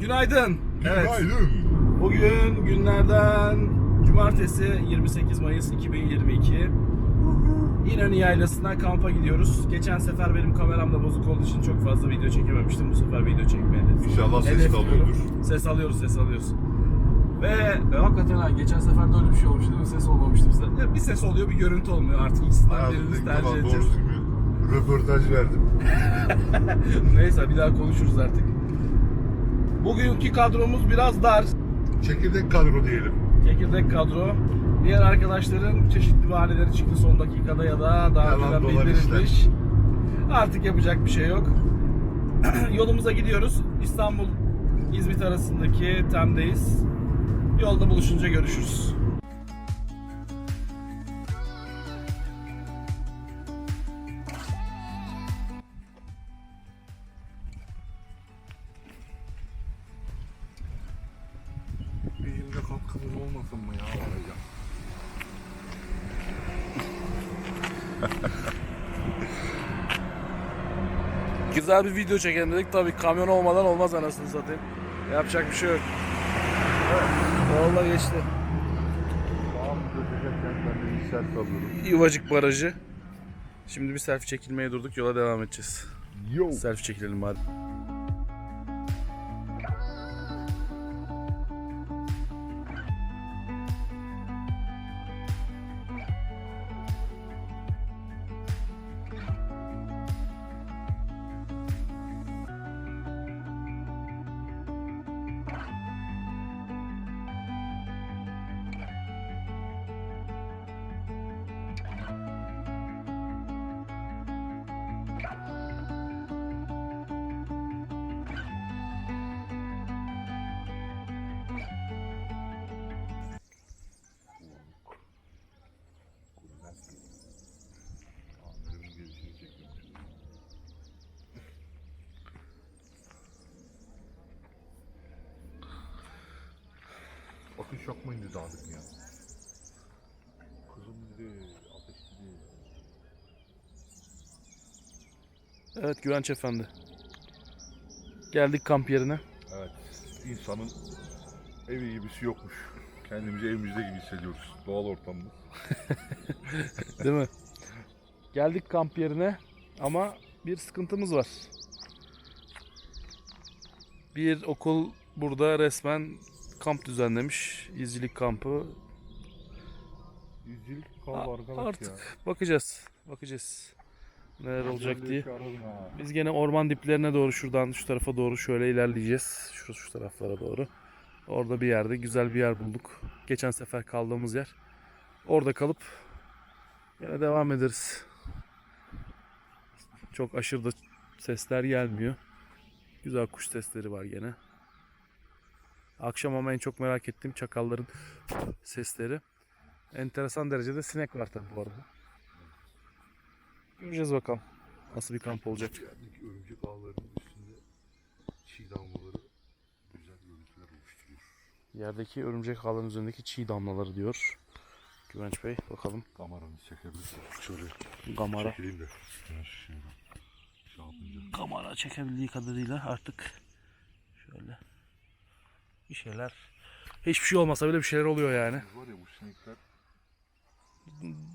Günaydın. Evet. Günaydın. Bugün günlerden cumartesi 28 Mayıs 2022. İnönü Yaylası'na kampa gidiyoruz. Geçen sefer benim kameram da bozuk olduğu için çok fazla video çekememiştim. Bu sefer video çekmeye hedef- İnşallah ses de alıyordur. Ses alıyoruz, ses alıyoruz. Ve e, hakikaten ha, geçen sefer de öyle bir şey olmuştu değil mi? Ses olmamıştı bizde. Ya bir ses oluyor, bir görüntü olmuyor. Artık ikisinden Hayatımda birini ilk tercih defa edeceğiz. doğru düzgün bir röportaj verdim. Neyse bir daha konuşuruz artık. Bugünkü kadromuz biraz dar. Çekirdek kadro diyelim. Çekirdek kadro. Diğer arkadaşların çeşitli bahaneleri çıktı son dakikada ya da daha önceden bildirilmiş. Artık yapacak bir şey yok. Yolumuza gidiyoruz. İstanbul İzmit arasındaki Tem'deyiz. Yolda buluşunca görüşürüz. Güzel bir video çekelim dedik. Tabii kamyon olmadan olmaz anasını satayım. Yapacak bir şey yok. Vallahi geçti. Yuvacık Barajı. Şimdi bir selfie çekilmeye durduk. Yola devam edeceğiz. Yo. Selfie çekilelim hadi. Bakış yapmayın dedi abim ya. Kızım dedi, ateş dedi. Evet Güvenç Efendi. Geldik kamp yerine. Evet, insanın evi gibisi yokmuş. Kendimizi evimizde gibi hissediyoruz. Doğal ortamda. Değil mi? Geldik kamp yerine ama bir sıkıntımız var. Bir okul burada resmen kamp düzenlemiş. İzcilik kampı. A- kaldı arkadaş Artık ya. bakacağız. Bakacağız. Neler olacak diye. ha. Biz gene orman diplerine doğru şuradan şu tarafa doğru şöyle ilerleyeceğiz. Şu, şu taraflara doğru. Orada bir yerde güzel bir yer bulduk. Geçen sefer kaldığımız yer. Orada kalıp yine devam ederiz. Çok aşırı da sesler gelmiyor. Güzel kuş sesleri var gene. Akşam ama en çok merak ettiğim çakalların sesleri. Enteresan derecede sinek var tabii bu arada. Göreceğiz bakalım. Nasıl bir kamp olacak. Örümcek ağlarının üstünde çiğ damlaları güzel görüntüler oluşturuyor. Yerdeki örümcek ağların üzerindeki çiğ damlaları diyor. Güvenç Bey bakalım. Kameranı çekebilirsin. Şöyle Kamera. çekeyim de. Şey. Kamera çekebildiği kadarıyla artık şöyle bir şeyler. Hiçbir şey olmasa bile bir şeyler oluyor yani. Var ya bu sinekler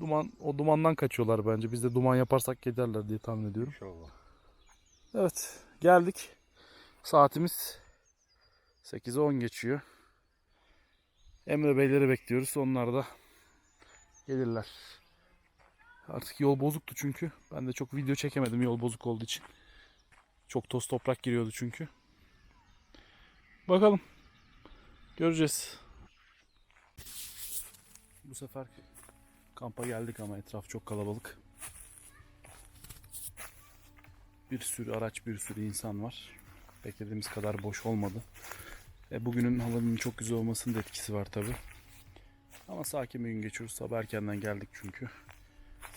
Duman o dumandan kaçıyorlar bence. Biz de duman yaparsak giderler diye tahmin ediyorum. inşallah. Evet geldik. Saatimiz 8'e 10 geçiyor. Emre Beyleri bekliyoruz. Onlar da gelirler. Artık yol bozuktu çünkü. Ben de çok video çekemedim yol bozuk olduğu için. Çok toz toprak giriyordu çünkü. Bakalım. Göreceğiz. Bu sefer kampa geldik ama etraf çok kalabalık. Bir sürü araç, bir sürü insan var. Beklediğimiz kadar boş olmadı. E, bugünün havanın çok güzel olmasının da etkisi var tabi. Ama sakin bir gün geçiyoruz. Sabah erkenden geldik çünkü.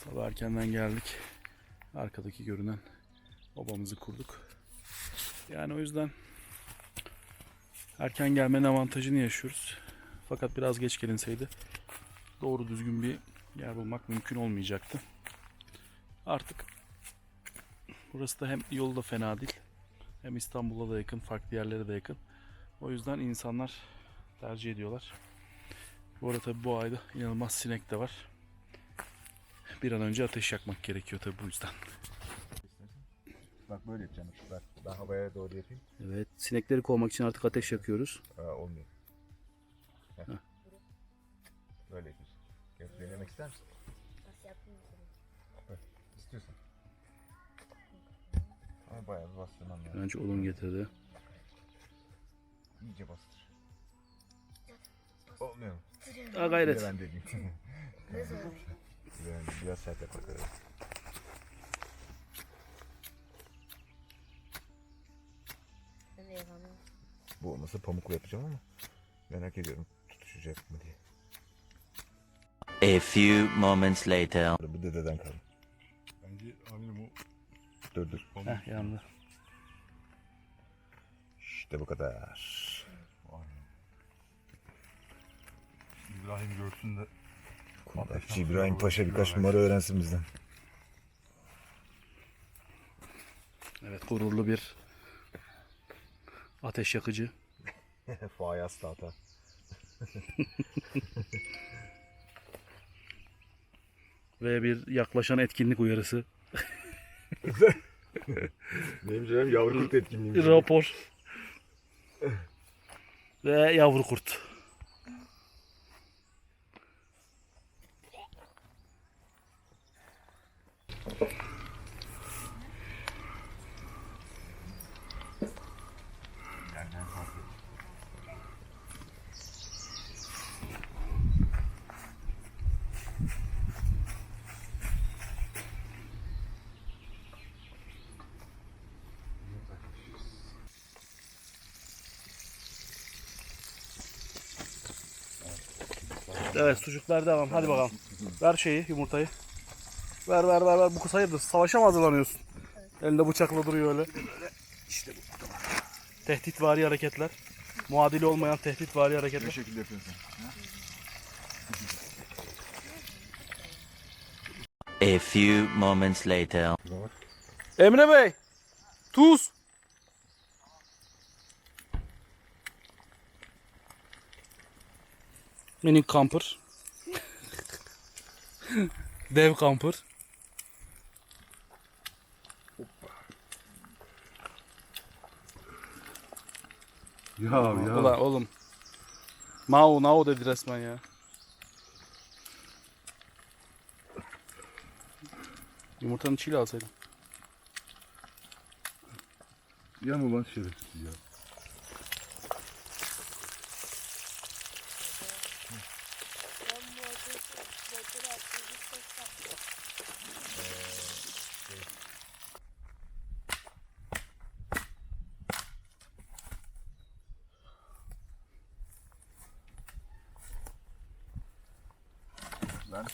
Sabah erkenden geldik. Arkadaki görünen obamızı kurduk. Yani o yüzden erken gelmenin avantajını yaşıyoruz. Fakat biraz geç gelinseydi doğru düzgün bir yer bulmak mümkün olmayacaktı. Artık burası da hem yolu da fena değil. Hem İstanbul'a da yakın, farklı yerlere de yakın. O yüzden insanlar tercih ediyorlar. Bu arada tabii bu ayda inanılmaz sinek de var. Bir an önce ateş yakmak gerekiyor tabii bu yüzden. Bak böyle yapacağım. Bak ben havaya doğru yapayım. Evet, sinekleri kovmak için artık ateş yakıyoruz. Aa, olmuyor. Heh. Böyle yapıyorsun. Denemek ister misin? Nasıl yapayım ki? İstiyorsan. Ama bayağı bir bastırmam lazım. Önce olun getirdi. İyice bastır. Olmuyor mu? Daha Bir de gayret. ben deneyeyim. Ben biraz sert yap bakalım. Yapamam. Bu olmasa pamukla yapacağım ama merak ediyorum tutuşacak mı diye. A few moments later. Bu dededen kaldı. Bence amirim o Dur dur. Heh, yandı. İşte bu kadar. İbrahim görsün de Kundakçı İbrahim Paşa birkaç numara öğrensin bizden. Evet, gururlu bir ateş yakıcı. Fayas tahta. Ve bir yaklaşan etkinlik uyarısı. Benim canım yavru kurt etkinliği. Rapor. Ve yavru kurt. Evet sucuklar devam. Hadi bakalım. Ver şeyi yumurtayı. Ver ver ver ver. Bu kız hayırdır? Savaşa mı hazırlanıyorsun? Elinde bıçakla duruyor öyle. İşte bu. Tehditvari hareketler. Muadili olmayan tehditvari hareketler. Bu şekilde yapıyorsun. A few moments later. Emre Bey. Tuz. Minik kamper. Dev kamper. Ya ya. Ulan oğlum. Mao Nao dedi resmen ya. Yumurtanın içiyle alsaydım. Yan ulan şerefsiz ya. Done.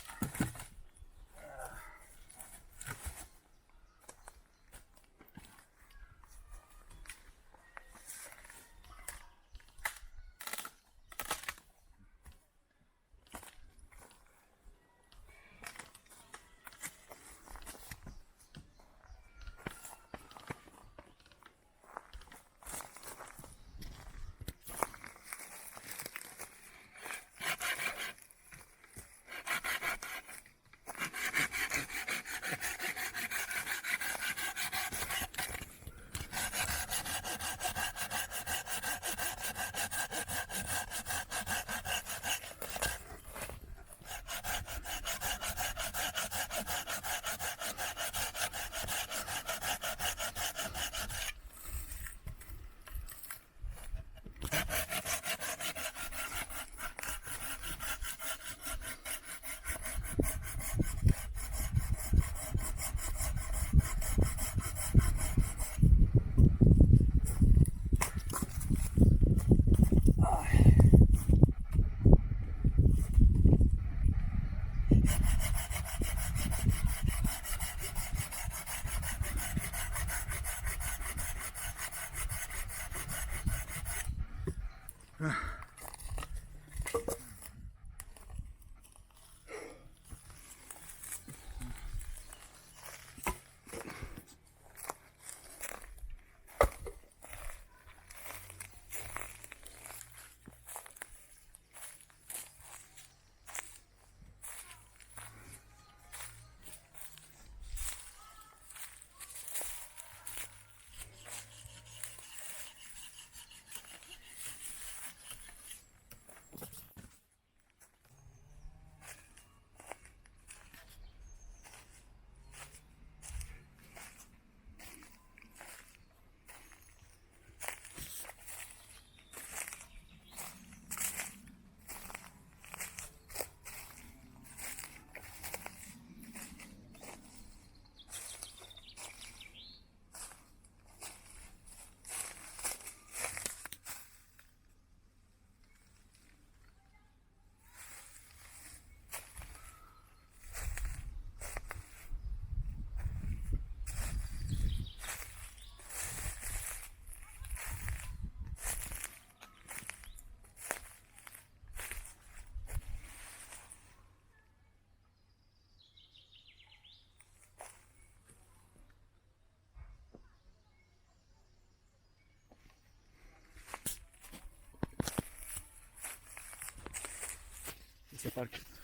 Fark etmez.